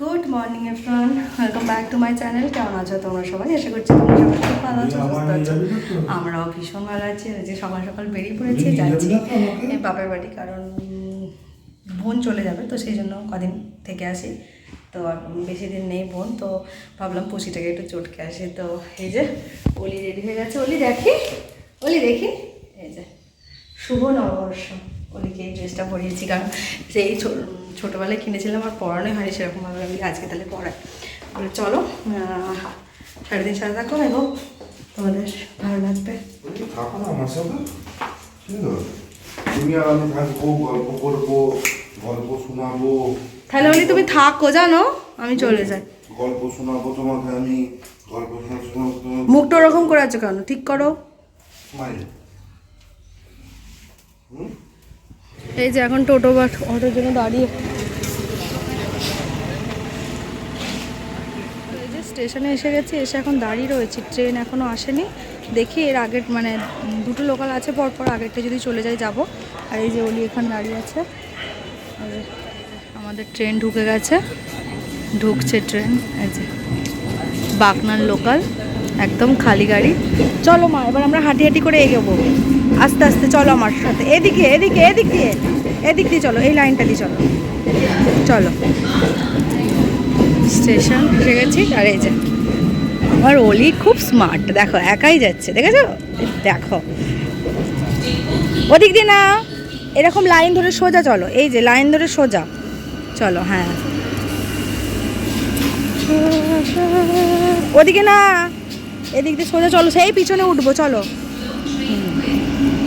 Good morning everyone welcome back to my channel কেমন আছো তোমরা সবাই? আশা করছি তোমরা সবাই খুব ভালো আছো সুস্থ আছো। আমরাও ভীষণ ভালো আছি। যে সকাল সকাল বেরিয়ে পড়েছি যাচ্ছি। এই বাপের বাড়ি কারণ বোন চলে যাবে তো সেই জন্য কদিন থেকে আসি। তো বেশি দিন নেই বোন তো ভাবলাম পুষিটাকে একটু চটকে আসি। তো এই যে অলি রেডি হয়ে গেছে। অলি দেখি অলি দেখি। এই যে শুভ নববর্ষ। অলিকে এই ড্রেসটা পরিয়েছি। কারণ সেই ছোটোবেলায় কিনেছিলাম আর পরানোই হয়নি সেরকমভাবে। আমি আজকে তাহলে পড়াই বলে চলো সাড়ে দিন সাড়ে থাকো এবং তোমাদের ভালো লাগবে। আমার তাহলে অলি তুমি থাকো জানো? আমি চলে যাই। গল্প শোনাবো তোমাকে আমি গল্প শোনাবো মুখটা ওরকম করে আছো কেন? ঠিক করো। স্মাইল। এই যে এখন টোটো বা অটোর জন্য দাঁড়িয়ে। এই যে স্টেশনে এসে গেছি, এসে এখন দাঁড়িয়ে রয়েছি। ট্রেন এখনও আসেনি। দেখি এর আগের মানে দুটো লোকাল আছে, পরপর পর আগেরটা যদি চলে যায় যাব। আর এই যে অলি এখানে দাঁড়িয়ে আছে। আমাদের ট্রেন ঢুকে গেছে। ঢুকছে ট্রেন। এই যে বাগনান লোকাল একদম খালি গাড়ি। চলো মা, এবার আমরা হাঁটি হাঁটি করে এগোবো। আস্তে আস্তে চলো আমার সাথে। এদিকে এদিকে, এদিক। দিয়ে এদিক দিয়ে চলো, এই লাইনটা দিয়ে চলো। চলো। স্টেশন এসে গেছি, আর এই যে আমার অলি খুব স্মার্ট দেখো, একাই যাচ্ছে, দেখেছ? দেখো। ওদিক দিয়ে না, এরকম লাইন ধরে সোজা চলো, এই যে লাইন ধরে সোজা। চলো হ্যাঁ। ওদিকে না, এদিক দিয়ে সোজা চলো, সেই পিছনে উঠবো, চলো।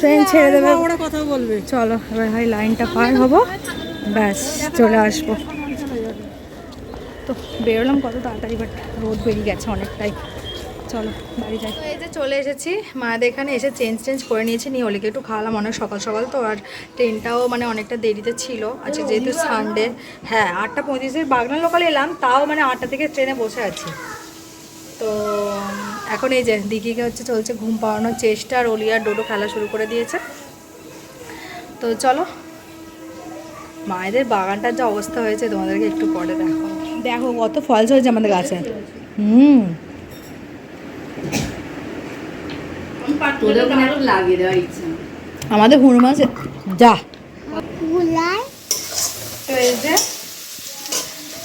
ট্রেন ছেড়ে দেবে। ওরা কথা বলবে। চলো এবার ভাই লাইনটা পার হব। ব্যাস চলে আসব। তো বেরোলাম কত তাড়াতাড়ি বাট রোদ বেরিয়ে গেছে অনেকটাই। চলো বাড়ি যাই। এই যে চলে এসেছি। মায়েদের এখানে এসে চেঞ্জ চেঞ্জ করে নিয়েছি। নিয়ে অলিকে একটু খাওয়ালাম অনেক সকাল সকাল তো আর ট্রেনটাও মানে অনেকটা দেরিতে ছিল। আচ্ছা যেহেতু সানডে হ্যাঁ আটটা পঁয়ত্রিশের বাগনান লোকাল এলাম তাও মানে আটটা থেকে ট্রেনে বসে আছি। তো এখন এই যে দিঘিকে হচ্ছে চলছে ঘুম পাওয়ানোর চেষ্টা আর অলিয়া ডোডো খেলা শুরু করে দিয়েছে। তো চলো মায়েদের বাগানটার যা অবস্থা হয়েছে তোমাদেরকে একটু পরে দেখো দেখো কত ফলস হয়েছে আমাদের গাছে। হুম। আমাদের হুড় মাছ যা। তো এই যে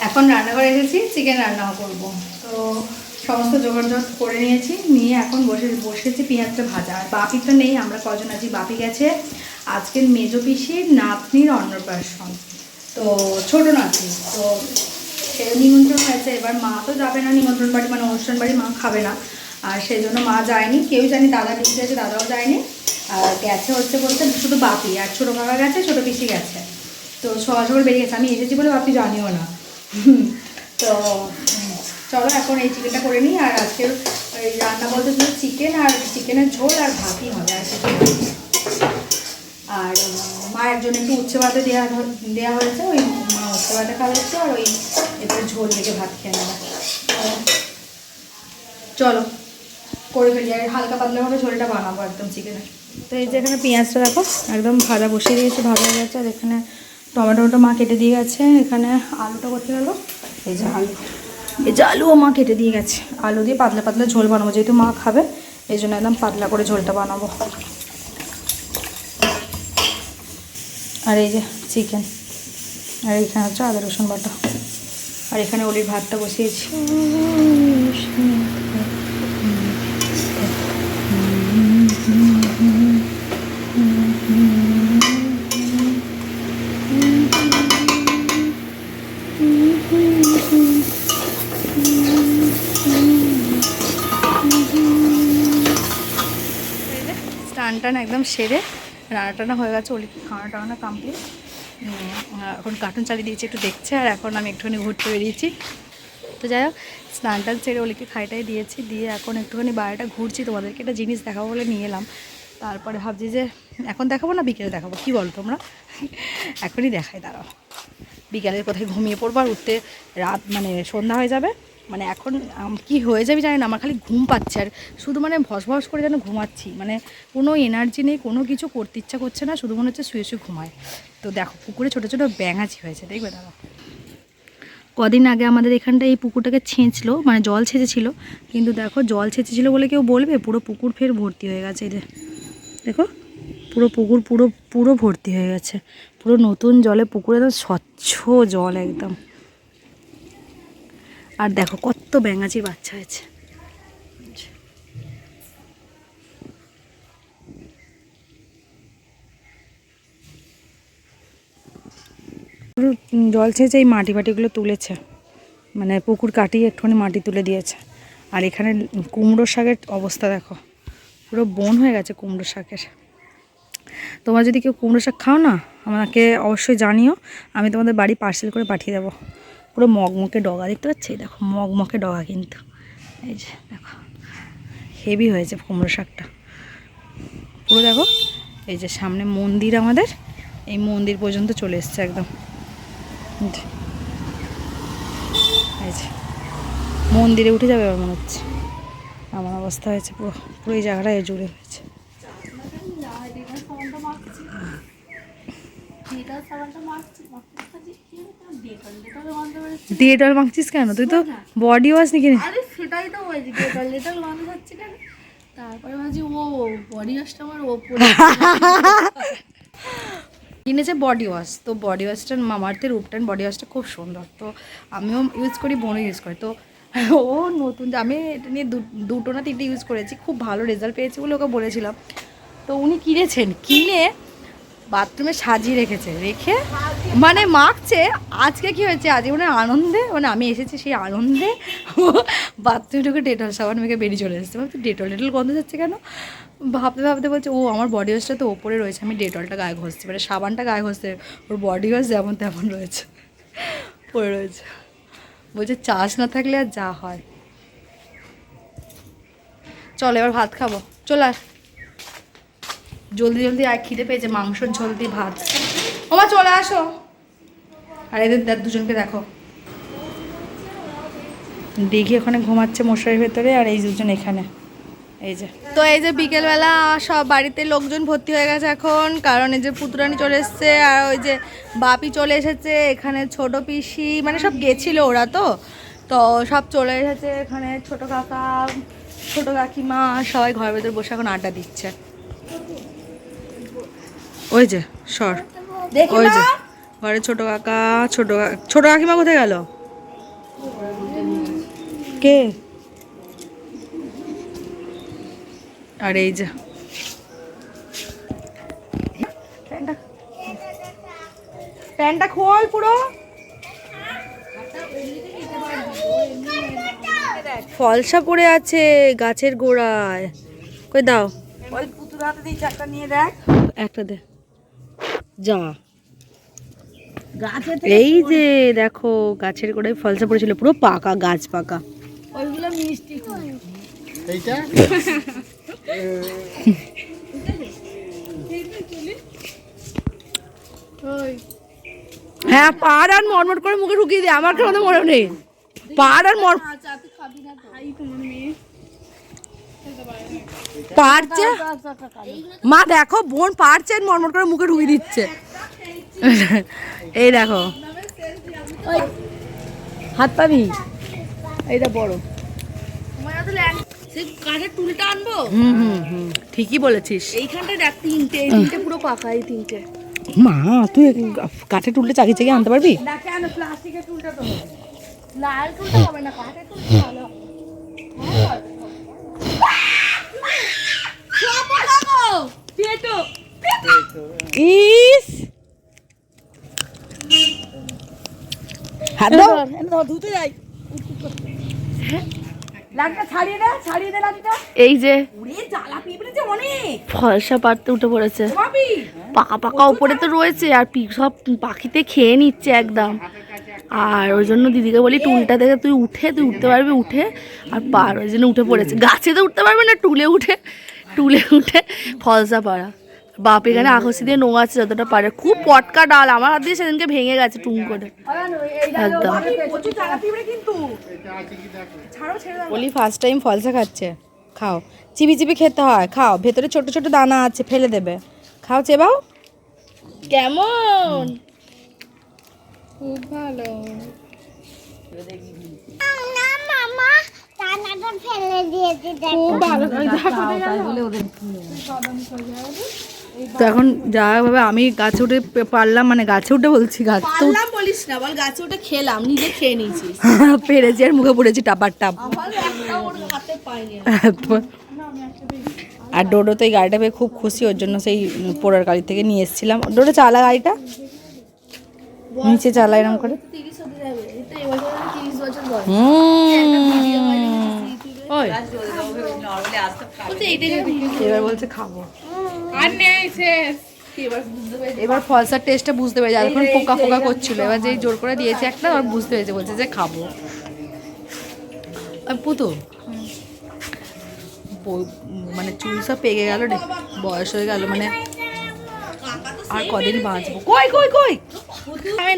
এখন রান্নাঘরে এসেছি চিকেন রান্না করব। তো সমস্ত জোগাড় করে নিয়েছি, নিয়ে এখন বসে, বসেছি পেঁয়াজটা ভাজা। আর বাপি তো নেই, আমরা কজন আছি? বাপি গেছে, আজকের মেজো পিসির নাতনির অন্নপ্রাশন। তো ছোট নাতনি, তো সে নিমন্ত্রণ হয়েছে। এবার মা তো যাবে না নিমন্ত্রণ বাড়ি মানে অনুষ্ঠান বাড়ি, মা খাবে না। আর সেই জন্য মা যায়নি কেউ জানি দাদা পিসি গেছে দাদাও যায়নি। আর গেছে হচ্ছে বলতে শুধু বাপি, আর ছোটো কাকা গেছে, ছোটো পিসি গেছে। তো সকাল সকাল বেরিয়ে গেছে। আমি এসেছি বলে বাপি জানিও না। তো চলো এখন এই চিকেনটা করে নিই, আর আজকের ওই রান্না বলতে শুধু চিকেন আর চিকেনের ঝোল আর ভাতই হবে আর আর মায়ের জন্য একটু উচ্ছে ভাতে দেওয়া দেওয়া হয়েছে, ওই মা উচ্ছে ভাতে খাওয়া হচ্ছে, আর ওই এরপরে ঝোল থেকে ভাত খেয়ে নেব। চলো, করে ফেলি, আর হালকা পাতলাভাবে ঝোলটা বানাবো একদম চিকেনের তো এই যে এখানে পেঁয়াজটা দেখো, একদম ভাজা বসিয়ে দিয়েছে, ভাজা হয়ে গেছে, আর এখানে টমেটোটা মা কেটে দিয়ে গেছে, এখানে আলুটা করতে গেল, এই যে আলু। এই যে আলুও মা কেটে দিয়ে গেছে। আলু দিয়ে পাতলা পাতলা ঝোল বানাবো, যেহেতু মা খাবে, এই জন্য একদম পাতলা করে ঝোলটা বানাবো। আর এই যে চিকেন আর এইখানে হচ্ছে আদা রসুন বাটা। আর এখানে ওলির ভাতটা বসিয়েছি। স্নান টান একদম সেরে রান্না টানা হয়ে গেছে ওলি খাওয়া টানা কমপ্লিট এখন কার্টুন চালিয়ে দিয়েছি, একটু দেখছে, আর এখন আমি একটুখানি ঘুরতে বেরিয়েছি। তো যাই হোক, স্নান টান ছেড়ে ওলিকে খাইটাই দিয়েছি, দিয়ে এখন একটুখানি বাইরেটা ঘুরছি, তোমাদেরকে একটা জিনিস দেখাবো বলে নিয়ে এলাম। তারপরে ভাবছি যে, এখন দেখাবো না বিকেলে দেখাবো? কি বলো তোমরা? এখনই দেখাই, দাঁড়াও। বিকালে কোথায় ঘুমিয়ে পড়ব, আর উঠতে রাত মানে সন্ধ্যা হয়ে যাবে। মানে এখন কি হয়ে যাবে জানি না, আমার খালি ঘুম পাচ্ছে আর শুধু মানে ভস ভস করে যেন ঘুমাচ্ছি। মানে কোনো এনার্জি নেই, কোনো কিছু করতে ইচ্ছা করছে না, শুধু মনে হচ্ছে শুয়ে শুয়ে ঘুমায়। তো দেখো, পুকুরে ছোটো ছোটো ব্যাঙাচি হয়েছে, দেখবে দাদা কদিন আগে আমাদের এখানটা এই পুকুরটাকে ছেঁচলো মানে জল ছেঁচেছিল। কিন্তু দেখো, জল ছেঁচেছিল বলে কেউ বলবে, পুরো পুকুর ফের ভর্তি হয়ে গেছে যে। দেখো, পুরো পুকুর, পুরো পুরো ভর্তি হয়ে গেছে। পুরো নতুন জলে পুকুরে একদম স্বচ্ছ জল একদম। আর দেখো কত ব্যাঙাচির বাচ্চা হয়েছে। জল ছেঁচে এই মাটি ফাটিগুলো তুলেছে মানে পুকুর কাটিয়ে একটুখানি মাটি তুলে দিয়েছে। আর এখানে কুমড়ো শাকের অবস্থা দেখো, পুরো বন হয়ে গেছে কুমড়ো শাকের। তোমরা যদি কেউ কুমড়ো শাক খাও না, আমাকে অবশ্যই জানিও, আমি তোমাদের বাড়ি পার্সেল করে পাঠিয়ে দেবো। পুরো মগমকে ডগা, দেখতে পাচ্ছি? দেখো মগমকে ডগা কিন্তু। এই যে, দেখো। হেভি হয়েছে কুমড়ো শাকটা। পুরো দেখো, এই যে সামনে মন্দির আমাদের। এই মন্দির পর্যন্ত চলে এসছে একদম। এই যে। মন্দিরে উঠে যাবে এবার মনে হচ্ছে। আমার অবস্থা হয়েছে পুরো পুরো এই জায়গাটা জুড়ে হয়েছে। ডেটল মাখছিস কেন? তুই তো বডি ওয়াশ নিয়ে কিনে আরে সেটাই তো বলছি ডেটল ডেটল হচ্ছে কেন? তারপরে ভাবছি ও বডি ওয়াশটা আমার ওপরে কিনেছে বডি ওয়াশ তো বডি ওয়াশটা মামার্থের রূপটান বডি ওয়াশটা খুব সুন্দর। তো আমিও ইউজ করি বোনও ইউজ করি। তো ও নতুন আমি এটা নিয়ে দুটো না তিনটে ইউজ করেছি। খুব ভালো রেজাল্ট পেয়েছি বলে ওকে বলেছিলাম। তো উনি কিনেছেন। কিনে বাথরুমে সাজিয়ে রেখেছে, রেখে মানে মাখছে। আজকে কি হয়েছে? আজকে মানে আনন্দে মানে আমি এসেছি সেই আনন্দে। বাথরুমে ঢুকে ডেটল সাবান মেখে বেরিয়ে চলে এসেছে। ভাবছি ডেটল ডেটল গন্ধ যাচ্ছে কেন? ভাবতে ভাবতে বলছে, ও, আমার বডি ওয়াশটা তো ওপরে রয়েছে, আমি ডেটলটা গায়ে ঘষছি। মানে সাবানটা গায়ে ঘষছে, ওর বডি ওয়াশ যেমন তেমন রয়েছে পড়ে রয়েছে। বলছে, চাষ না থাকলে আর যা হয়। চল, এবার ভাত খাব। চল আর জলদি জলদি আর খিদে পেয়েছে মাংসর ঝোল দিয়ে ভাত। ওমা, চলে আসো। আর এদের দুজনকে দেখো। দেখি ওখানে ঘুমাচ্ছে মশারির ভেতরে আর এই দুজন এখানে। এই যে। তো এই যে বিকেলবেলা সব বাড়িতে লোকজন ভর্তি হয়ে গেছে এখন, কারণ এই যে পুতুরানি চলে এসছে আর ওই যে বাপি চলে এসেছে, এখানে ছোট পিসি মানে সব গেছিল ওরা তো। তো সব চলে এসেছে এখানে, ছোট কাকা, ছোট কাকিমা, সবাই ঘরের ভেতরে বসে এখন আড্ডা দিচ্ছে। ওই যে সর। ওই যে ঘরে ছোট কাকা ছোট ছোট কাকিমা কোথায় গেল? কে? আর এই যে। প্যান্টটা খোল পুরো। ফলসা পড়ে আছে গাছের গোড়ায়। কই দাও। ওই পুতুর হাতে দিয়েছে চারটা নিয়ে দেখ। একটা দে। যা। এই যে দেখো গাছের গোড়ায় ফলসা পড়েছিল পুরো পাকা গাছ পাকা। ওইগুলো মিষ্টি এইটা? হ্যাঁ পাড় আর মরমর করে মুখে ঢুকিয়ে দে আমার কেন মনে নেই? পাড় আর মর পারছে? মা দেখো বোন পারছে মরমর করে মুখে ঢুকিয়ে দিচ্ছে। এই দেখো। হাত পাবি এইটা বড়। টুলটা আনব? হুম হুম হুম ঠিকই বলেছিস। দেখ তিনটে তিনটে পুরো পাকা এই তিনটে। মা তুই কাঠে টুলটা চাকি চাকি আনতে পারবি? না কেন প্লাস্টিকের টুলটা তো লাল টুলটা হবে না কাঠের টুলটা ভালো। হ্যাঁ, সব লাগাবো। পেটো। ইস হাত দাও ধুতে যাই। লাঠিটা ছাড়িয়ে দে ছাড়িয়ে দে লাঠিটা। এই যে। ওরে জ্বালা পিঁপড়ে অনেক। ফলসা পাড়তে উঠে পড়েছে। পাকা পাকা উপরে তো রয়েছে আর পি- সব পাখিতে খেয়ে নিচ্ছে একদম। আর ওই জন্য দিদিকে বলি টুলটা দেখে তুই উঠে তুই উঠতে পারবি উঠে। আর পার ওই জন্য উঠে পড়েছে। গাছে তো উঠতে পারবে না টুলে উঠে টুলে উঠে ফলসা পাড়া। বাপ এখানে আখসি দিয়ে নোঙাচ্ছে যতটা পারে। খুব পটকা ডাল আমার হাত দিয়ে সেদিনকে ভেঙে গেছে টুং করে। একদম। বলি ফার্স্ট টাইম ফলসা খাচ্ছে। খাও। চিবি চিবি খেতে হয়। খাও। ভেতরে ছোট ছোট দানা আছে ফেলে দেবে। খাও চেবাও। কেমন? খুব ভালো। না মামা দানাটা ফেলে দিয়েছি খুব ভালো। তো এখন যা ভাবে আমি গাছে উঠে পারলাম মানে গাছে উঠে বলছি গাছ তো পারলাম বলিস না বল গাছে উঠে খেলাম নিজে খেয়ে নিয়েছিস পেরেছি আর মুখে পড়েছি টাপার টাপ। আমার একটা ওর হাতে পাইনি। আর ডোডো তো এই গাড়িটা পেয়ে খুব খুশি ওর জন্য সেই পোড়ার গাড়ি থেকে নিয়ে এসেছিলাম। ডোডো চালা গাড়িটা? নিচে চালা এরম করে। এবার বলছে খাব। আর নেই শেষ এবার ফলসার টেস্টটা বুঝতে পেরেছে। এখন পোকা পোকা করছিল। এবার যেই জোর করে দিয়েছে একটা আর বুঝতে পেরেছে। বলছে যে খাব। আর পুতু মানে চুল সব পেকে গেল রে। বয়স হয়ে গেল মানে আর কদিন বাঁচবো? কই কই কই?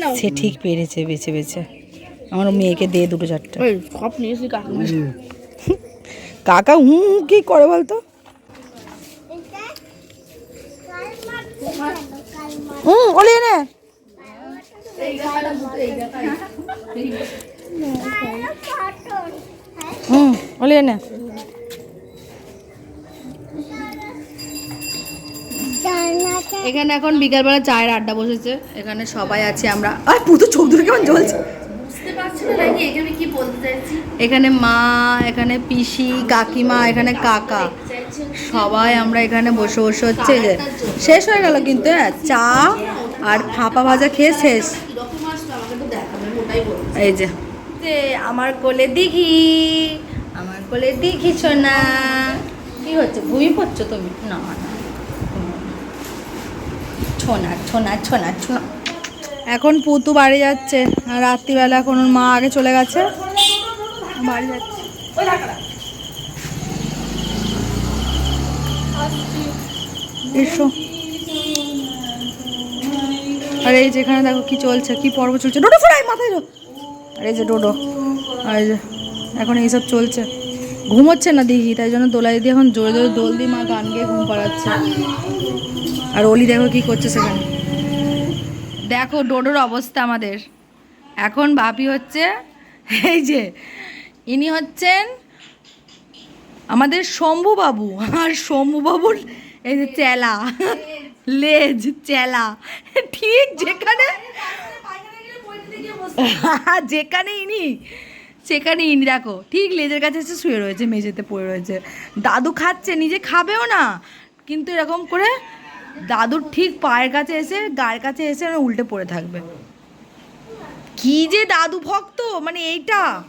না সে ঠিক পেরেছে বেছে বেছে। আমার মেয়েকে দে দুটো চারটে। কাকা হুম কি করে বলতো? হুম ওলি এনে। হুম ওলি এনে। এখানে এখন বিকালবেলা চায়ের আড্ডা বসেছে। এখানে সবাই আছে আমরা। আর পুতো চোখ কেমন জ্বলছে? বুঝতে পারছি না নাকি? এখানে কি বলতে চাইছি? এখানে মা এখানে পিসি কাকিমা এখানে কাকা। সবাই আমরা এখানে বসে বসে হচ্ছে যে শেষ হয়ে গেল কিন্তু হ্যাঁ চা আর ফাঁপা ভাজা খেয়ে শেষ। এই যে। আমার কোলে দিঘি, আমার কোলে দিঘি সোনা। কি হচ্ছে? ঘুমিয়ে পড়ছো তুমি? না না। ছোনা এখন পুতু বাড়ি যাচ্ছে। রাত্রিবেলা এখন মা আগে চলে গেছে। বাড়ি যাচ্ছে। এসো। আর এই যেখানে দেখো কি চলছে, কি পর্ব চলছে। ডোডো ফোড়াই মাথায়। আর এই যে ডোডো, আর এখন এইসব চলছে। ঘুমোচ্ছে না দিঘি, তাই জন্য দোলাই দিয়ে এখন জোরে জোরে দোল দিয়ে মা গান গিয়ে ঘুম পাড়াচ্ছে। আর অলি দেখো কি করছে সেখানে। দেখো ডোডোর অবস্থা আমাদের। এখন বাপি হচ্ছে, এই যে, ইনি হচ্ছেন আমাদের শম্ভু বাবু আর শম্ভু বাবুর এই যে চেলা। লেজ, চেলা। ঠিক যেখানে যেখানে ইনি, সেখানে ইনি দেখো, ঠিক লেজের কাছে এসে শুয়ে রয়েছে, মেঝেতে পড়ে রয়েছে। দাদু খাচ্ছে, নিজে খাবেও না। কিন্তু এরকম করে দাদুর ঠিক পায়ের কাছে এসে, গায়ের কাছে এসে উল্টে পড়ে থাকবে। কি যে দাদু ভক্ত মানে এইটা।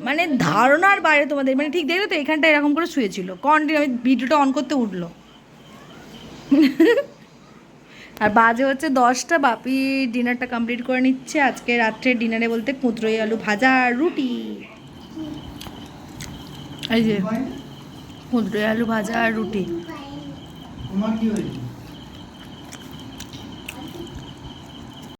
মানে ধারণার বাইরে তোমাদের মানে ঠিক দেখলে তো এখানটা এরকম করে শুয়েছিল। কন্টিনিউ আমি ভিডিওটা অন করতে উঠল। আর বাজে হচ্ছে দশটা, বাপি ডিনারটা কমপ্লিট করে নিচ্ছে। আজকে রাত্রে ডিনারে বলতে কুঁদরোই আলু ভাজা আর রুটি। এই যে, কুঁদরোই আলু ভাজা আর রুটি।